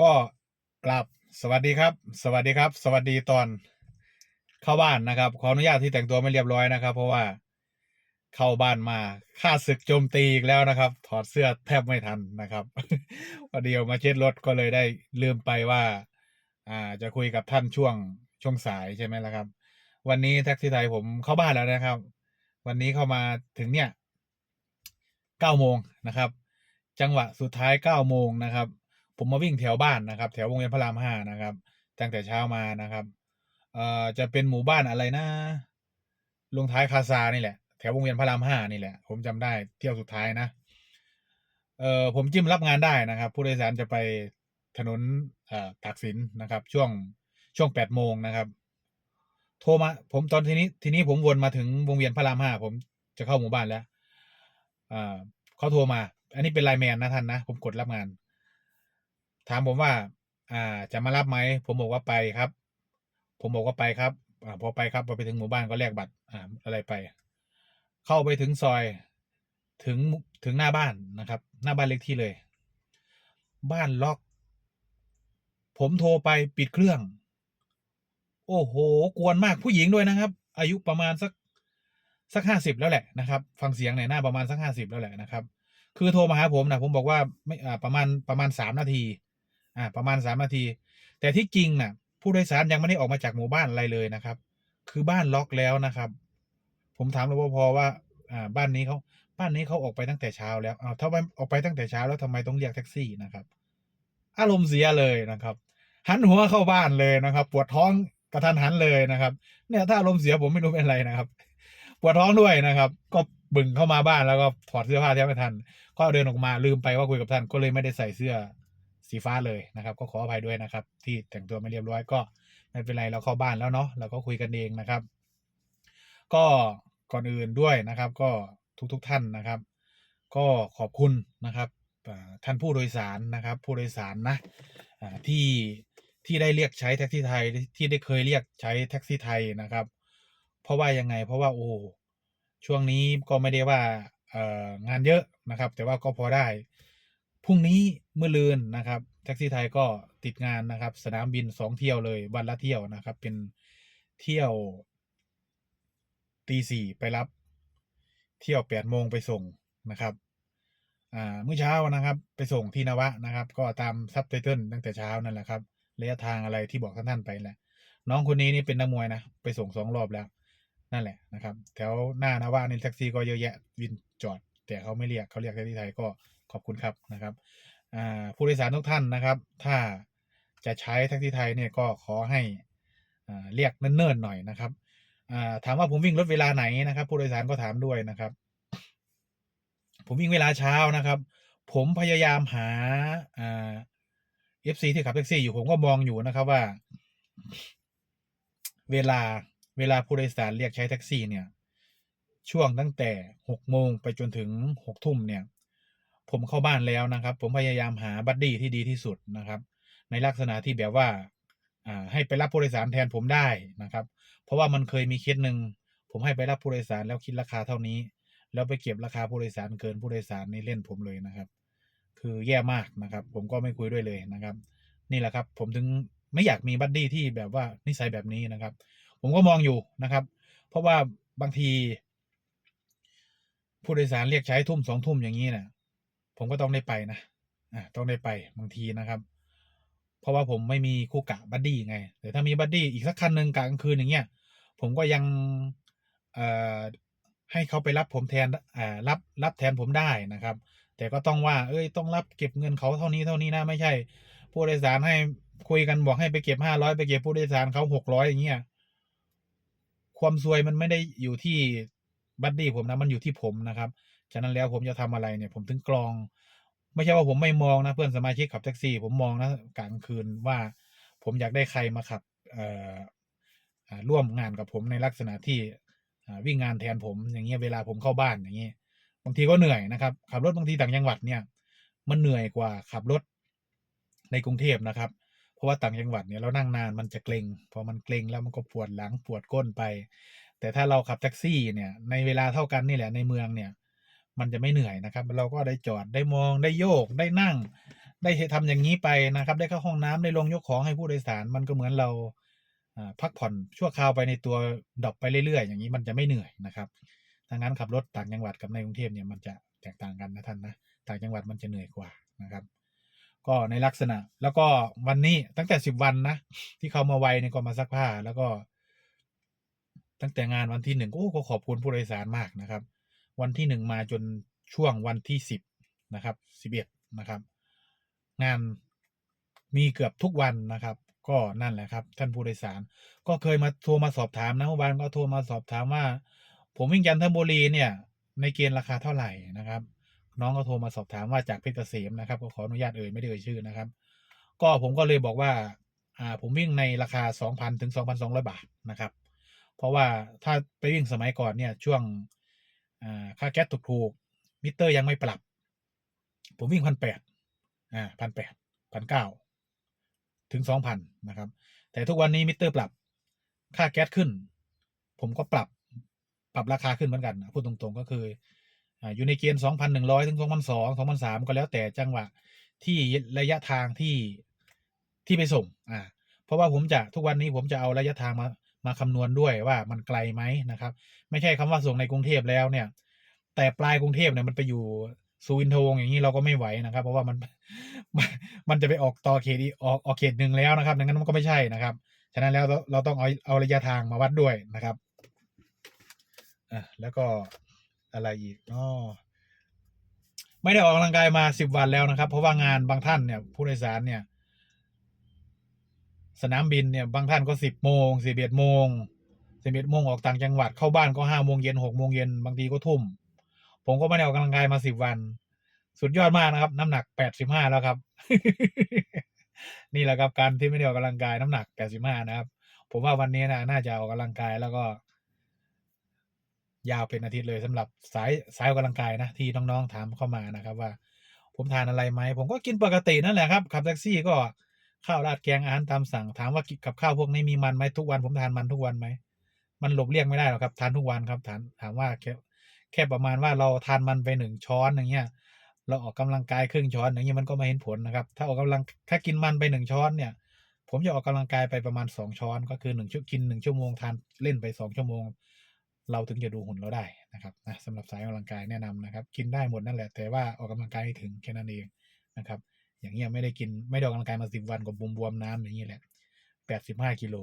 ก็กลับสวัสดีครับ สวัสดีครับ สวัสดีตอนเข้าบ้านนะครับ ขออนุญาตที่แต่งตัวไม่เรียบร้อยนะครับ เพราะว่าเข้าบ้านมาค่าศึกโจมตีอีกแล้วนะครับ ถอดเสื้อแทบไม่ทันนะครับพอดียวมาเช็ดรถก็เลยได้ลืมไปว่า อ่าจะคุยกับท่านช่วงช่วงสายใช่ไหมล่ะครับ วันนี้แท็กซี่ไทยผมเข้าบ้านแล้วนะครับ วันนี้เข้ามาถึงเนี่ยเก้าโมงนะครับ จังหวะสุดท้ายเก้าโมงนะครับ ผมมาวิ่งแถวบ้านนะครับ แถววงเวียนพระรามห้านะครับ ตั้งแต่เช้ามานะครับ เอ่อจะเป็นหมู่บ้านอะไรนะลงท้ายคาซานี่แหละ แถววงเวียนพระรามห้านี่แหละ ผมจำได้เที่ยวสุดท้ายนะ เอ่อผมจิ้มรับงานได้นะครับ ผู้โดยสารจะไปถนนเอ่อตากสินนะครับ ช่วงช่วงแปดโมงนะครับ โทรมา ผมตอนทีนี้ ทีนี้ผมวนมาถึงวงเวียนพระรามห้าผมจะเข้าหมู่บ้านแล้ว อ่าเขาโทรมา อันนี้เป็นไลน์แมนนะท่านนะ ผมกดรับงาน ถามผมว่า อ่า จะมารับไหมผมบอกว่าไปครับ ผมบอกว่าไปครับ อ่า พอไปครับพอไปถึงหมู่บ้านก็แลกบัตร อ่า อะไรไป เข้าไปถึงซอย ถึงถึงหน้าบ้านนะครับ หน้าบ้านเล็กที่เลย บ้านล็อก ผมโทรไปปิดเครื่อง โอ้โห กวนมากผู้หญิงด้วยนะครับ อายุประมาณสักสักห้าสิบแล้วแหละนะครับ ฟังเสียงในอยหน้าประมาณสักห้าสิบแล้วแหละนะครับ คือโทรมาหาผมนะผมบอกว่าไม่อ่าประมาณประมาณสามนาที อ่าประมาณสามนาที แต่ที่จริงน่ะ ผู้โดยสารยังไม่ได้ออกมาจากหมู่บ้านอะไรเลยนะครับ คือบ้านล็อกแล้วนะครับ ผมถามรปภว่าอ่าบ้านนี้เขาบ้านนี้เขาออกไปตั้งแต่เช้าแล้วอ้าวถ้าไปออกไปตั้งแต่เช้าแล้วทำไมต้องเรียกแท็กซี่นะครับ อารมณ์เสียเลยนะครับ หันหัวเข้าบ้านเลยนะครับ ปวดท้องกระทันหันเลยนะครับ เนี่ยถ้าอารมณ์เสียผมไม่รู้เป็นอะไรนะครับ ปวดท้องด้วยนะครับ ก็บึ่งเข้ามาบ้านแล้วก็ถอดเสื้อผ้าแทบไม่ทัน ก็เดินออกมาลืมไปว่าคุยกับท่านก็เลยไม่ได้ใส่เสื้อ สีฟ้าเลยนะครับ ก็ขออภัยด้วยนะครับ ที่แต่งตัวไม่เรียบร้อยก็ไม่เป็นไรเราเข้าบ้านแล้วเนาะเราก็คุยกันเองนะครับ ก็ก่อนอื่นด้วยนะครับ ก็ทุกๆทท่านนะครับ ก็ขอบคุณนะครับท่านผู้โดยสารนะครับ ผู้โดยสารนะที่ที่ได้เรียกใช้แท็กซี่ไทยที่ได้เคยเรียกใช้แท็กซี่ไทยนะครับ เพราะว่ายังไง เพราะว่าโอ้ช่วงนี้ก็ไม่ได้ว่างานเยอะนะครับ แต่ว่าก็พอได้ พรุ่งนี้เมื่อลืนนะครับแท็กซี่ไทยก็ติดงานนะครับ สนามบินสองเที่ยวเลย วันละเที่ยวนะครับ เป็นเที่ยวตีสี่ไปรับ เที่ยวแปดโมงไปส่งนะครับอ่าเมื่อเช้านะครับ ไปส่งที่นวะนะครับ ก็ตามซับไตเติลตั้งแต่เช้านั่นแหละครับระยะทางอะไรที่บอกท่านท่านไปแหละ น้องคนนี้นี่เป็นนักมวยนะไปส่งสองรอบแล้ว นั่นแหละนะครับ แถวหน้านวะนี่แท็กซี่ก็เยอะแยะวินจอด แต่เขาไม่เรียกเขาเรียกแท็กซี่ไทยก็ ขอบคุณครับนะครับผู้โดยสารทุกท่านนะครับ ถ้าจะใช้แท็กซี่ไทยเนี่ยก็ขอให้เรียกเนิ่นๆหน่อยนะครับถามว่าผมวิ่งรถเวลาไหนนะครับ ผู้โดยสารก็ถามด้วยนะครับ ผมวิ่งเวลาเช้านะครับ ผมพยายามหาเอฟซีที่ขับแท็กซี่อยู่ผมก็มองอยู่นะครับว่า เวลาเวลาผู้โดยสารเรียกใช้แท็กซี่เนี่ย ช่วงตั้งแต่หกโมงไปจนถึงหกทุ่มเนี่ย ผมเข้าบ้านแล้วนะครับ ผมพยายามหาบัดดี้ที่ดีที่สุดนะครับ ในลักษณะที่แบบว่าอ่าให้ไปรับผู้โดยสารแทนผมได้นะครับ เพราะว่ามันเคยมีเคสหนึ่งผมให้ไปรับผู้โดยสารแล้วคิดราคาเท่านี้ แล้วไปเก็บราคาผู้โดยสารเกินผู้โดยสารในเล่นผมเลยนะครับ คือแย่มากนะครับ ผมก็ไม่คุยด้วยเลยนะครับ นี่แหละครับ ผมถึงไม่อยากมีบัดดี้ที่แบบว่านิสัยแบบนี้นะครับ ผมก็มองอยู่นะครับ เพราะว่าบางที ผู้โดยสารเรียกใช้ทุ่มสองทุ่มอย่างนี้นะ ผมก็ต้องได้ไปนะอ่าต้องได้ไปบางทีนะครับ เพราะว่าผมไม่มีคู่กะบัดดี้ไงแต่ถ้ามีบัดดี้อีกสักคันหนึ่งกลางคืนอย่างเงี้ยผมก็ยังเอ่อให้เขาไปรับผมแทนอ่ารับรับแทนผมได้นะครับ แต่ก็ต้องว่า เอ้ยต้องรับเก็บเงินเขาเท่านี้เท่านี้นะไม่ใช่ ผู้โดยสารให้คุยกันบอกให้ไปเก็บห้าร้อยไปเก็บผู้โดยสารเขาหกร้อยอย่างเงี้ยความซวยมันไม่ได้อยู่ที่บัดดี้ผมนะมันอยู่ที่ผมนะครับ ฉะนั้นแล้วผมจะทำอะไรเนี่ย ผมถึงกรอง ไม่ใช่ว่าผมไม่มองนะเพื่อนสมาชิกขับแท็กซี่ ผมมองนะกลางคืนว่า ผมอยากได้ใครมาขับร่วมงานกับผมในลักษณะที่วิ่งงานแทนผมอย่างเงี้ยเวลาผมเข้าบ้านอย่างเงี้ยบางทีก็เหนื่อยนะครับ ขับรถบางทีต่างจังหวัดเนี่ย มันเหนื่อยกว่าขับรถในกรุงเทพนะครับ เพราะว่าต่างจังหวัดเนี่ยเรานั่งนานมันจะเกรงพอมันเกรงแล้วมันก็ปวดหลังปวดก้นไป แต่ถ้าเราขับแท็กซี่เนี่ยในเวลาเท่ากันนี่แหละในเมืองเนี่ย มันจะไม่เหนื่อยนะครับ เราก็ได้จอดได้มองได้โยกได้นั่ง ได้ทำอย่างนี้ไปนะครับ ได้เข้าห้องน้ำได้ลงยกของให้ผู้โดยสาร มันก็เหมือนเราพักผ่อนชั่วคราวไปในตัวดอปไปเรื่อยๆ อย่างนี้มันจะไม่เหนื่อยนะครับดังนั้นขับรถต่างจังหวัดกับในกรุงเทพเนี่ยมันจะแตกต่างกันนะท่านนะต่างจังหวัดมันจะเหนื่อยกว่านะครับ ก็ในลักษณะแล้วก็วันนี้ตั้งแต่สิบวันนะที่เขามาไวเนี่ยก็มาซักผ้าแล้วก็ ตั้งแต่งานวันที่หนึ่งโอ้ก็ขอบคุณผู้โดยสารมากนะครับ วันที่หนึ่งมาจนช่วงวันที่สิบนะครับสิบเอ็ดนะครับ งานมีเกือบทุกวันนะครับ ก็นั่นแหละครับ ท่านผู้โดยสาร ก็เคยมาโทรมาสอบถามนะเมื่อวานก็โทรมาสอบถามว่า ผมวิ่งจันทบุรีเนี่ย ในเกณฑ์ราคาเท่าไหร่นะครับ น้องก็โทรมาสอบถามว่าจากเพชรเกษมนะครับก็ขออนุญาตเอ่ยไม่ได้เอ่ยชื่อนะครับ ก็ผมก็เลยบอกว่าอ่าผมวิ่งในราคา 2,000 ถึง 2,200 บาทนะครับ เพราะว่าถ้าไปวิ่งสมัยก่อนเนี่ยช่วง ค่าแก๊สถูกๆมิเตอร์ยังไม่ปรับ ผมวิ่งพันแปดอ่าพันแปดพันเก้าถึงสองพันนะครับ แต่ทุกวันนี้มิเตอร์ปรับ ค่าแก๊สขึ้น ผมก็ปรับปรับราคาขึ้นเหมือนกันพูดตรงๆก็คืออยู่ในเกณฑ์2,100ถึง2,200 2,300ก็แล้วแต่จังหวะที่ระยะทางที่ที่ไปส่ง อ่า เพราะว่าผมจะทุกวันนี้ผมจะเอาระยะทางมา มาคำนวณด้วยว่ามันไกลไหมนะครับ ไม่ใช่คำว่าส่งในกรุงเทพแล้วเนี่ย แต่ปลายกรุงเทพเนี่ยมันไปอยู่สุวินทวงอย่างนี้เราก็ไม่ไหวนะครับ เพราะว่ามันมันจะไปออกต่อเขตอีกอกออกเขตหนึ่งแล้วนะครับดังนั้นมันก็ไม่ใช่นะครับ ฉะนั้นแล้วเราเราต้องเอาเอาระยะทางมาวัดด้วยนะครับอะแล้วก็อะไรอีกอ๋อไม่ได้ออกกำลังกายมาสิบวันแล้วนะครับ เพราะว่างานบางท่านเนี่ยผู้โดยสารเนี่ย สนามบินเนี่ยบางท่านก็สิบโมงสิบเอ็ดโมงสิบเอ็ดโมงออกต่างจังหวัดเข้าบ้านก็ห้าโมงเย็นหกโมงเย็นบางทีก็ทุ่ม ผมก็ไม่ได้ออกกำลังกายมาสิบวัน สุดยอดมากนะครับ น้ำหนักแปดสิบห้าแล้วครับ นี่แหละครับการที่ไม่ได้ออกกำลังกายน้ำหนักแปดสิบห้านะครับ ผมว่าวันนี้นะน่าจะออกกำลังกายแล้วก็ ยาวเป็นอาทิตย์เลยสำหรับสายสายออกกำลังกายนะที่น้องๆถามเข้ามานะครับ ว่า ผมทานอะไรไหมผมก็กินปกตินั่นแหละครับขับแท็กซี่ก็ ข้าวราดแกงอาหารตามสั่ง ถามว่ากับข้าวพวกนี้มีมันไหมทุกวันผมทานมันทุกวันไหมมันหลบเลี่ยงไม่ได้หรอกครับทานทุกวันครับถามถามว่าแค่แค่ประมาณว่าเราทานมันไปหนึ่งช้อนอย่างเงี้ย เราออกกำลังกายครึ่งช้อนอย่างเงี้ยมันก็ไม่เห็นผลนะครับ ถ้าออกกำลังถ้ากินมันไปหนึ่งช้อนเนี่ย ผมจะออกกำลังกายไปประมาณสองช้อน ก็คือหนึ่งชั่วกินหนึ่งชั่วโมงทานเล่นไปสองชั่วโมง เราถึงจะดูหุ่นเราได้นะครับนะสำหรับสายออกกำลังกายแนะนำนะครับ กินได้หมดนั่นแหละ แต่ว่าออกกำลังกายให้ถึงแค่นั้นเองนะครับ อย่างเงี้ยไม่ได้กินไม่ได้ออกกำลังกายมาสิบวันก็บวมบวมๆน้ำอย่างนี้แหละแปดสิบห้ากิโล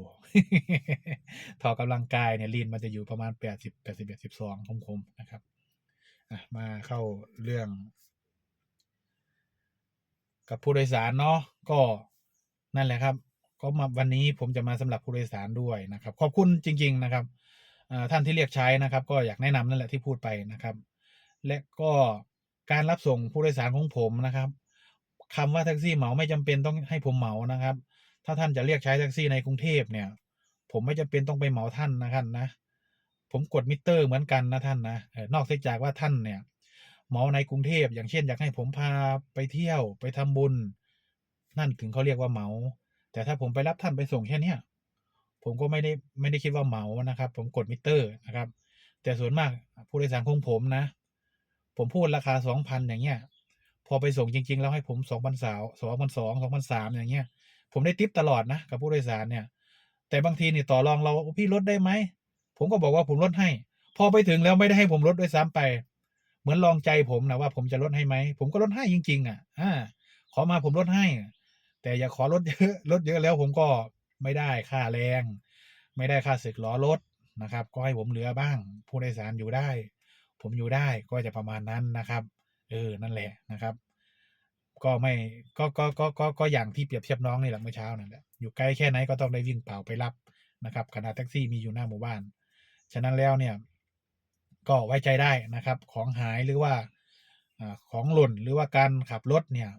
ถอดกำลังกายเนี่ยลีนมันจะอยู่ประมาณแปดสิบแปดสิบเอ็ดสิบสองคมๆนะครับมาเข้าเรื่อง กับผู้โดยสารเนาะก็นั่นแหละครับ ก็มาวันนี้ผมจะมาสำหรับผู้โดยสารด้วยนะครับ ขอบคุณจริง ๆนะครับท่านที่เรียกใช้นะครับ ก็อยากแนะนำนั่นแหละที่พูดไปนะครับ และก็การรับส่งผู้โดยสารของผมนะครับ คำว่าแท็กซี่เหมาไม่จำเป็นต้องให้ผมเหมานะครับ ถ้าท่านจะเรียกใช้แท็กซี่ในกรุงเทพเนี่ย ผมไม่จำเป็นต้องไปเหมาท่านนะท่านนะผมกดมิเตอร์เหมือนกันนะท่านนะเออนอกเสียจากว่าท่านเนี่ยเหมาในกรุงเทพอย่างเช่นอยากให้ผมพาไปเที่ยวไปทำบุญ นั่นถึงเขาเรียกว่าเหมา แต่ถ้าผมไปรับท่านไปส่งแค่เนี้ยผมก็ไม่ได้ไม่ได้คิดว่าเหมานะครับ ผมกดมิเตอร์นะครับ แต่ส่วนมากผู้โดยสารของผมนะ ผมพูดราคาสองพันอย่างเงี้ย พอไปส่งจริง ๆ แล้วให้ผมสองพันสาวสองพันสองสองพันสามอย่างเงี้ย ผมได้ติปตลอดนะกับผู้โดยสารเนี่ย แต่บางทีนี่ต่อรองเราพี่ลดได้ไหม ผมก็บอกว่าผมลดให้ พอไปถึงแล้วไม่ได้ให้ผมลดด้วยซ้ำไป เหมือนลองใจผมนะว่าผมจะลดให้ไหม ผมก็ลดให้จริง ๆ อะ อ่า ขอมาผมลดให้ แต่อย่าขอลดเยอะลดเยอะแล้วผมก็ไม่ได้ค่าแรง ไม่ได้ค่าสึกล้อรถนะครับ ก็ให้ผมเหลือบ้าง ผู้โดยสารอยู่ได้ ผมอยู่ได้ก็จะประมาณนั้นนะครับ เออนั่นแหละนะครับ ก็ไม่ก็ก็ก็ก็ก็อย่างที่เปรียบเทียบน้องนี่แหละเมื่อเช้านั่นแหละอยู่ไกล้แค่ไหนก็ต้องได้วิ่งเปล่าไปรับนะครับขณะแท็กซี่มีอยู่หน้าหมู่บ้าน ฉะนั้นแล้วเนี่ย ก็ไว้ใจได้นะครับ ของหายหรือว่าอาของหล่นหรือว่าการขับรถเนี่ย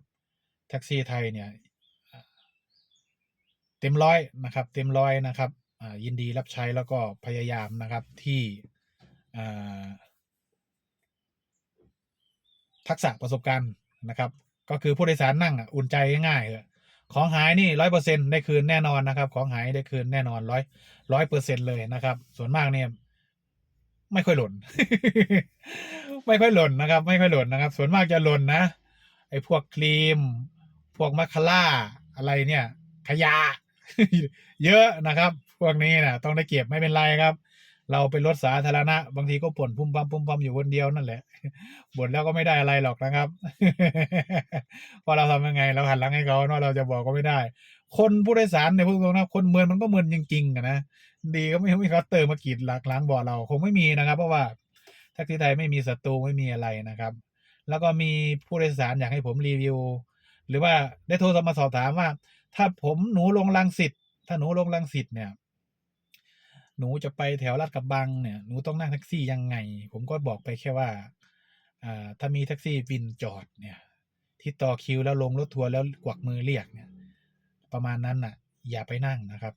แท็กซี่ไทยเนี่ยเต็มร้อยนะครับ เต็มร้อยนะครับอ่ายินดีรับใช้แล้วก็พยายามนะครับที่อ่า ทักษะประสบการณ์นะครับ ก็คือผู้โดยสารนั่งอุ่นใจง่ายๆเออของหายนี่ร้อยเปอร์เซ็นได้คืนแน่นอนนะครับ ของหายได้คืนแน่นอนร้อยร้อยเปอร์เซ็นเลยนะครับ ส่วนมากเนี่ยไม่ค่อยหล่น ไม่ค่อยหล่นนะครับ ไม่ค่อยหล่นนะครับ ส่วนมากจะหล่นนะไอ้พวกครีม พวกมัคคาร่าอะไรเนี่ย ขยะ เยอะนะครับ พวกนี้นะต้องได้เก็บไม่เป็นไรครับ เราเป็นรถสาธารณะ บางทีก็ป่นพุ่มปั๊มพุ่มปั๊มอยู่คนเดียวนั่นแหละบ่นแล้วก็ไม่ได้อะไรหรอกนะครับเพราะเราทำยังไง เราหันหลังให้เขาเนาะเราจะบอกก็ไม่ได้ คนผู้โดยสารในพวกตรงนะคนเมืองมันก็เมืองจริงๆนะดีก็ไม่ไม่เขาเติมมากีดหลักล้างบ่อเราคงไม่มีนะครับ เพราะว่าแท็กซี่ไทยไม่มีศัตรูไม่มีอะไรนะครับ แล้วก็มีผู้โดยสารอยากให้ผมรีวิว หรือว่าได้โทรมาสอบถามว่า ถ้าผมหนูลงลังสิตถ้าหนูลงลังสิตเนี่ย หนูจะไปแถวลาดกระบังเนี่ยหนูต้องนั่งแท็กซี่ยังไง ผมก็บอกไปแค่ว่าถ้ามีแท็กซี่วินจอดเนี่ย ที่ต่อคิวแล้วลงรถทัวร์แล้วกวักมือเรียกเนี่ย ประมาณนั้นน่ะ อย่าไปนั่งนะครับ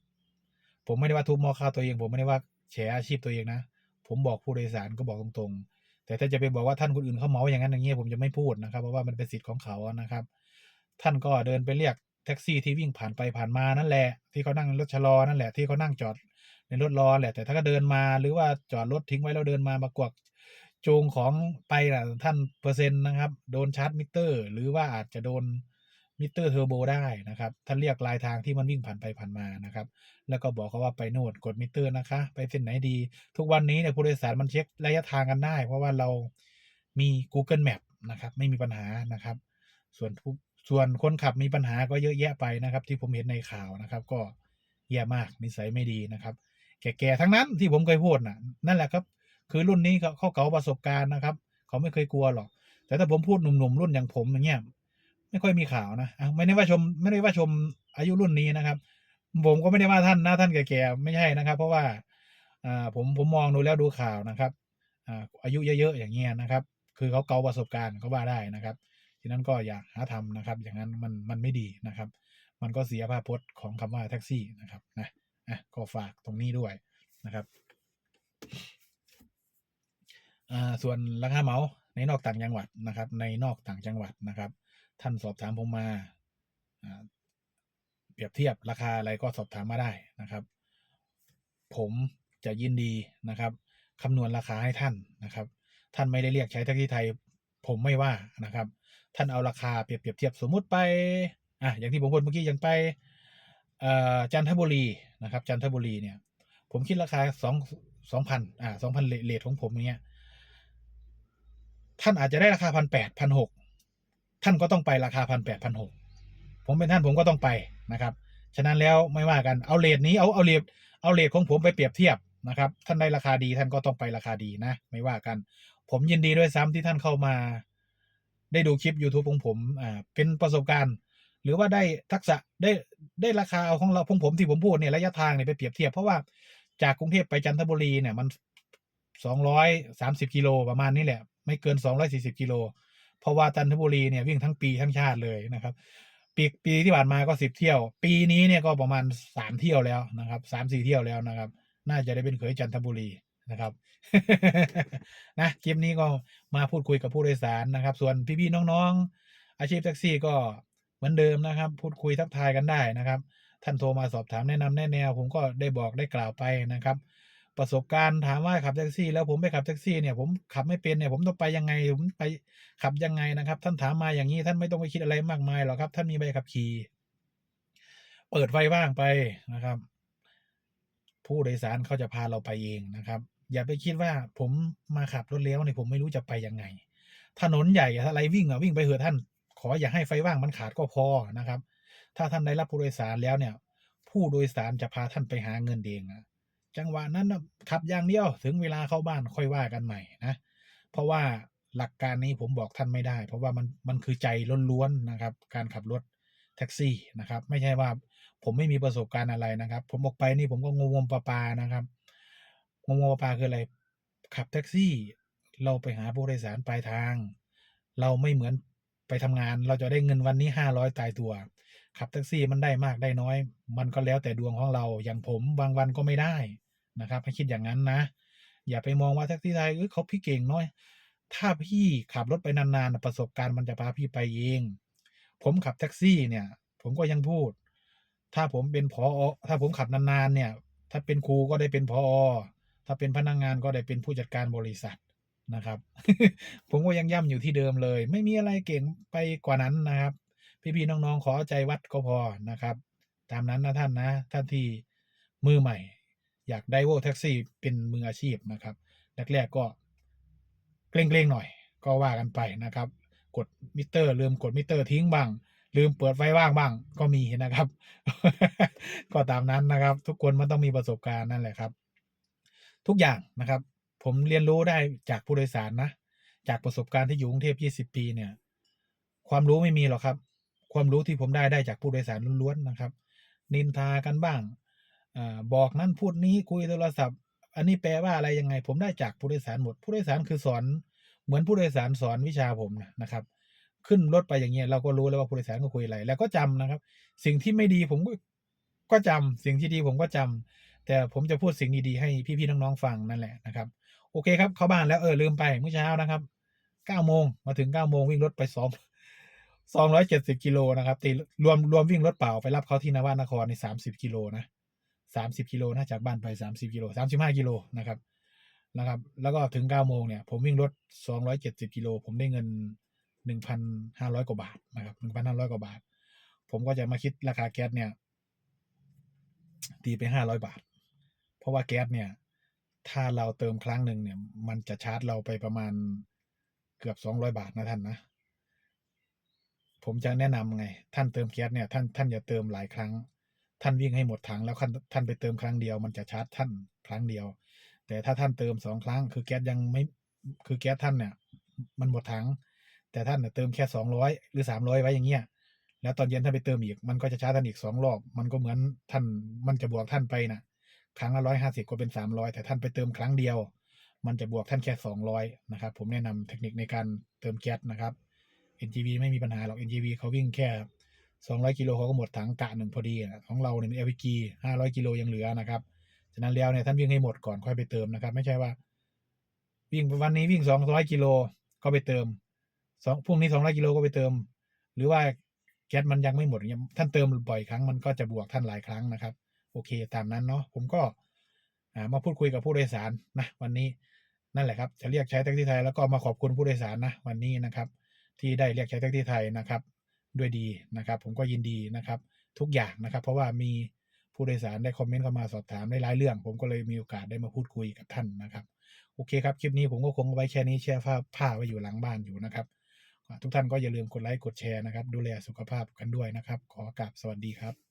ผมไม่ได้ว่าทุบหมอข้าวตัวเอง ผมไม่ได้ว่าแฉอาชีพตัวเองนะผมบอกผู้โดยสารก็บอกตรงๆ แต่ถ้าจะไปบอกว่าท่านคนอื่นเขาเหมาอย่างนั้นอย่างนี้ผมจะไม่พูดนะครับ เพราะว่ามันเป็นสิทธิ์ของเขานะครับ ท่านก็เดินไปเรียกแท็กซี่ที่วิ่งผ่านไปผ่านมานั่นแหละ ที่เขานั่งรถชะลอนั่นแหละที่เขานั่งจอด ในรถรอแหละ แต่ถ้าก็เดินมาหรือว่าจอดรถทิ้งไว้แล้วเดินมามากวักจูงของไปนะท่านเปอร์เซ็นต์นะครับ โดนชาร์จมิเตอร์ หรือว่าอาจจะโดนมิเตอร์เทอร์โบได้นะครับท่านเรียกลายทางที่มันวิ่งผ่านไปผ่านมานะครับ แล้วก็บอกเขาว่าไปโน่นกดมิเตอร์นะคะ ไปเส้นไหนดี ทุกวันนี้เนี่ยผู้โดยสารมันเช็คระยะทางกันได้ เพราะว่าเรามี Google Map นะครับไม่มีปัญหานะครับ ส่วนผู้ส่วนคนขับมีปัญหาก็เยอะแยะไปนะครับ ที่ผมเห็นในข่าวนะครับ ก็แย่มากนิสัยไม่ดีนะครับ แก่ๆทั้งนั้นที่ผมเคยพูดน่ะ นั่นแหละครับ คือรุ่นนี้เขาเขาเก่าประสบการณ์นะครับ เขาไม่เคยกลัวหรอก แต่ถ้าผมพูดหนุ่มๆรุ่นอย่างผมอย่างเงี้ยไม่ค่อยมีข่าวนะไม่ได้ว่าชมไม่ได้ว่าชมอายุรุ่นนี้นะครับ ผมก็ไม่ได้ว่าท่านนะท่านแก่ๆไม่ใช่นะครับ เพราะว่าอ่าผมผมมองดูแล้วดูข่าวนะครับอ่าอายุเยอะๆอย่างเงี้ยนะครับ คือเขาเก่าประสบการณ์เขาว่าได้นะครับฉะนั้นก็อย่าหาทำนะครับ อย่างนั้นมันมันไม่ดีนะครับ มันก็เสียภาพพจน์ของคำว่าแท็กซี่นะครับนะะก็ฝากตรงนี้ด้วยนะครับส่วนราคาเหมาในนอกต่างจังหวัดนะครับ ในนอกต่างจังหวัดนะครับ ท่านสอบถามผมมาเปรียบเทียบราคาอะไรก็สอบถามมาได้นะครับ ผมจะยินดีนะครับคำนวณราคาให้ท่านนะครับ ท่านไม่ได้เรียกใช้แท็กซี่ไทย ผมไม่ว่านะครับ ท่านเอาราคาเปรียบเปรียบเทียบสมมุติไปอะอย่างที่ผมพูดเมื่อกี้อย่างไปอ่อจันทบุรี นะครับจันทบุรีเนี่ย ผมคิดราคาสองสองพันอ่าสองพันเลทของผมอย่างเงี้ยท่านอาจจะได้ราคาพันแปดพันหกท่านก็ต้องไปราคาพันแปดพันหกผมเป็นท่านผมก็ต้องไปนะครับ ฉะนั้นแล้วไม่ว่ากันเอาเลทนี้เอาเอาเลทเอาเลทของผมไปเปรียบเทียบนะครับ ท่านได้ราคาดีท่านก็ต้องไปราคาดีนะ ไม่ว่ากัน ผมยินดีด้วยซ้ำที่ท่านเข้ามา ได้ดูคลิป YouTube ของผมอ่าเป็นประสบการณ์ หรือว่าได้ทักษะได้ได้ราคาเอาของเราของผมที่ผมพูดเนี่ยระยะทางเนี่ยไปเปรียบเทียบเพราะว่าจากกรุงเทพไปจันทบุรีเนี่ยมันสองร้อยสามสิบกิโลประมาณนี้แหละ ไม่เกินสองร้อยสี่สิบกิโลเพราะว่าจันทบุรีเนี่ยวิ่งทั้งปีทั้งชาติเลยนะครับ ปีปีที่ผ่านมาก็สิบเที่ยว ปีนี้เนี่ยก็ประมาณสามเที่ยวแล้วนะครับสามสี่เที่ยวแล้วนะครับ น่าจะได้เป็นเขยจันทบุรีนะครับนะคลิปนี้ก็มาพูดคุยกับผู้โดยสารนะครับ ส่วนพี่ๆน้องๆ อาชีพแท็กซี่ก็ เหมือนเดิมนะครับ พูดคุยทักทายกันได้นะครับ ท่านโทรมาสอบถามแนะนำแนะแนว ผมก็ได้บอกได้กล่าวไปนะครับ ประสบการณ์ถามว่าขับแท็กซี่ แล้วผมไปขับแท็กซี่เนี่ยผมขับไม่เป็นเนี่ยผมต้องไปยังไงผมไปขับยังไงนะครับ ท่านถามมาอย่างนี้ท่านไม่ต้องไปคิดอะไรมากมายหรอกครับ ท่านมีใบขับขี่เปิดไฟว่างไปนะครับ ผู้โดยสารเขาจะพาเราไปเองนะครับ อย่าไปคิดว่าผมมาขับรถเลี้ยวเนี่ยผมไม่รู้จะไปยังไง ถนนใหญ่อะอะไรวิ่งอะวิ่งไปเถอะท่าน ขออย่าให้ไฟว่างมันขาดก็พอนะครับ ถ้าท่านได้รับผู้โดยสารแล้วเนี่ย ผู้โดยสารจะพาท่านไปหาเงินเองนะจังหวะนั้นนะขับอย่างเดียวถึงเวลาเข้าบ้านค่อยว่ากันใหม่นะเพราะว่าหลักการนี้ผมบอกท่านไม่ได้ เพราะว่ามันมันคือใจล้วนๆนะครับ การขับรถแท็กซี่นะครับ ไม่ใช่ว่าผมไม่มีประสบการณ์อะไรนะครับ ผมออกไปนี่ผมก็งงๆปลาปาๆนะครับงงๆปลาปาคืออะไรขับแท็กซี่ เราไปหาผู้โดยสารปลายทาง เราไม่เหมือน ไปทำงานเราจะได้เงินวันนี้ห้าร้อยตายตัว ขับแท็กซี่มันได้มากได้น้อย มันก็แล้วแต่ดวงของเราอย่างผมบางวันก็ไม่ได้นะครับให้คิดอย่างนั้นนะ อย่าไปมองว่าแท็กซี่ไทยเอ้ยเขาพี่เก่งน้อย ถ้าพี่ขับรถไปนานๆประสบการณ์มันจะพาพี่ไปเอง ผมขับแท็กซี่เนี่ย ผมก็ยังพูด ถ้าผมเป็นพอถ้าผมขับนานๆเนี่ย ถ้าเป็นครูก็ได้เป็นพอถ้าเป็นพนักงานก็ได้เป็นผู้จัดการบริษัท นะครับ ผมก็ยังย่ำอยู่ที่เดิมเลย ไม่มีอะไรเก่งไปกว่านั้นนะครับ พี่ๆน้องๆขอเอใจวัดก็พอนะครับ ตามนั้นนะท่านนะท่านที่มือใหม่ อยากได้โวแท็กซี่เป็นมืออาชีพนะครับแรกๆก็เกรงๆหน่อย ก็ว่ากันไปนะครับ กดมิเตอร์ ลืมกดมิเตอร์ทิ้งบ้างลืมเปิดไฟว่างบ้างก็มีนะครับ ก็ตามนั้นนะครับ ทุกคนมันต้องมีประสบการณ์นั่นแหละครับ ทุกอย่างนะครับ ผมเรียนรู้ได้จากผู้โดยสารนะ จากประสบการณ์ที่อยู่กรุงเทพ20ปีเนี่ย ความรู้ไม่มีหรอกครับ ความรู้ที่ผมได้ได้จากผู้โดยสารล้วนๆนะครับ นินทากันบ้างอาบอกนั่นพูดนี้คุยโทรศัพท์ อันนี้แปลว่าอะไรยังไง ผมได้จากผู้โดยสารหมด ผู้โดยสารคือสอนเหมือนผู้โดยสารสอนวิชาผมนะครับ ขึ้นรถไปอย่างเงี้ยเราก็รู้แล้วว่าผู้โดยสารก็คุยอะไร แล้วก็จำนะครับ สิ่งที่ไม่ดีผมก็ก็จำสิ่งที่ดีผมก็จำแต่ผมจะพูดสิ่งดีๆให้พี่ๆน้องๆฟังนั่นแหละนะครับ โอเคครับ เข้าบ้านแล้วเออลืมไปเมื่อเช้านะครับเก้าโมงมาถึงเก้าโมงวิ่งรถไปสองสองร้อยเจ็ดสิบกิโลนะครับตีรวมรวมวิ่งรถเปล่าไปรับเขาที่นวานครในสามสิบกิโลนะสามสิบกิโลนะจากบ้านไปสามสิบกิโลสามสิบห้ากิโลนะครับนะครับ แล้วก็ถึงเก้าโมงเนี่ยผมวิ่งรถสองร้อยเจ็ดสิบกิโลผมได้เงินหนึ่งพันห้าร้อยกว่าบาทนะครับหนึ่งพันห้าร้อยกว่าบาท ผมก็จะมาคิดราคาแก๊สเนี่ยตีไปห้าร้อยบาท เพราะว่าแก๊สเนี่ย ถ้าเราเติมครั้งหนึ่งเนี่ย มันจะชาร์จเราไปประมาณเกือบสองร้อยบาทนะท่านนะ ผมจะแนะนำไง ท่านเติมแก๊สเนี่ยท่านท่านอย่าเติมหลายครั้ง ท่านวิ่งให้หมดถังแล้วท่านท่านไปเติมครั้งเดียว มันจะชาร์จท่านครั้งเดียว แต่ถ้าท่านเติมสองครั้ง คือแก๊สยังไม่คือแก๊สท่านเนี่ย มันหมดถัง แต่ท่านเน่ยเติมแค่สองร้อยหรือสามร้อยไว้อย่างเงี้ยแล้วตอนเย็นท่านไปเติมอีก มันก็จะชาร์จท่านอีกสองรอบ มันก็เหมือนท่านมันจะบวกท่านไปนะ ครั้งละร้อยห้าสิบก็เป็นสามร้อยแต่ท่านไปเติมครั้งเดียว มันจะบวกท่านแค่สองร้อยนะครับ ผมแนะนำเทคนิคในการเติมแก๊สนะครับ NGV ไม่มีปัญหาหรอก NGV เขาวิ่งแค่สองร้อยกิโลเขาก็หมดถังกะหนึ่งพอดีของเราเนี่ยเป็น LPG ห้าร้อยกิโลยังเหลือนะครับฉะนั้นแล้วเนี่ยท่านวิ่งให้หมดก่อนค่อยไปเติมนะครับ ไม่ใช่ว่า วิ่งวันนี้วิ่งสองร้อยกิโลก็ไปเติมสองพรุ่งนี้สองร้อยกิโลก็ไปเติม หรือว่าแก๊สมันยังไม่หมดเงี้ยท่านเติมบ่อยครั้งมันก็จะบวกท่านหลายครั้งนะครับ โอเคตามนั้นเนาะผมก็มาพูดคุยกับผู้โดยสารนะวันนี้นั่นแหละครับจะเรียกใช้แท็กซี่ไทยแล้วก็มาขอบคุณผู้โดยสารนะวันนี้นะครับ ที่ได้เรียกใช้แท็กซี่ไทยนะครับด้วยดีนะครับ ผมก็ยินดีนะครับ ทุกอย่างนะครับ เพราะว่ามีผู้โดยสารได้คอมเมนต์เข้ามาสอบถามได้หลายเรื่อง ผมก็เลยมีโอกาสได้มาพูดคุยกับท่านนะครับ โอเคครับ คลิปนี้ผมก็คงไว้แค่นี้แชร์ภาพผ้าไว้อยู่หลังบ้านอยู่นะครับ ทุกท่านก็อย่าลืมกดไลค์กดแชร์นะครับ ดูแลสุขภาพกันด้วยนะครับ ขอกราบสวัสดีครับ